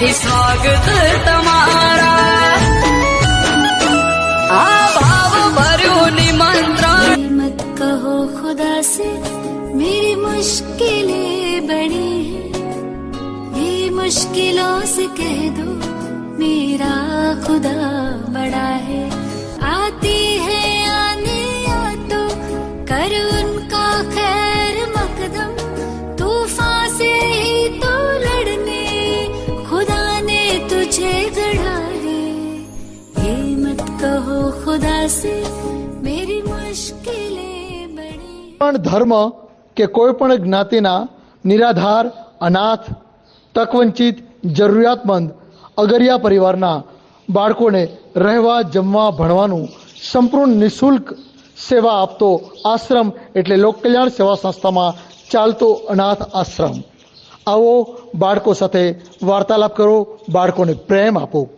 ફરીથી સ્વાગત તમારા. આ ભાવ ભર્યું નિમંત્રણ. મત કહો ખુદા સે મેરી મુશ્કેલે બડી હે. મુશ્કેલો સે કહે દો, મેરા ખુદા બડા પણ ધર્મ કે કોઈ પણ જ્ઞાતિના નિરાધાર, અનાથ, તકવંચિત, જરૂરિયાતમંદ, અગરિયા પરિવારના બાળકોને રહેવા, જમવા, ભણવાનું સંપૂર્ણ નિઃશુલ્ક સેવા આપતો આશ્રમ એટલે લોકકલ્યાણ સેવા સંસ્થામાં ચાલતો અનાથ આશ્રમ. આવો બાળકો સાથે વાર્તાલાપ કરો, બાળકોને પ્રેમ આપો.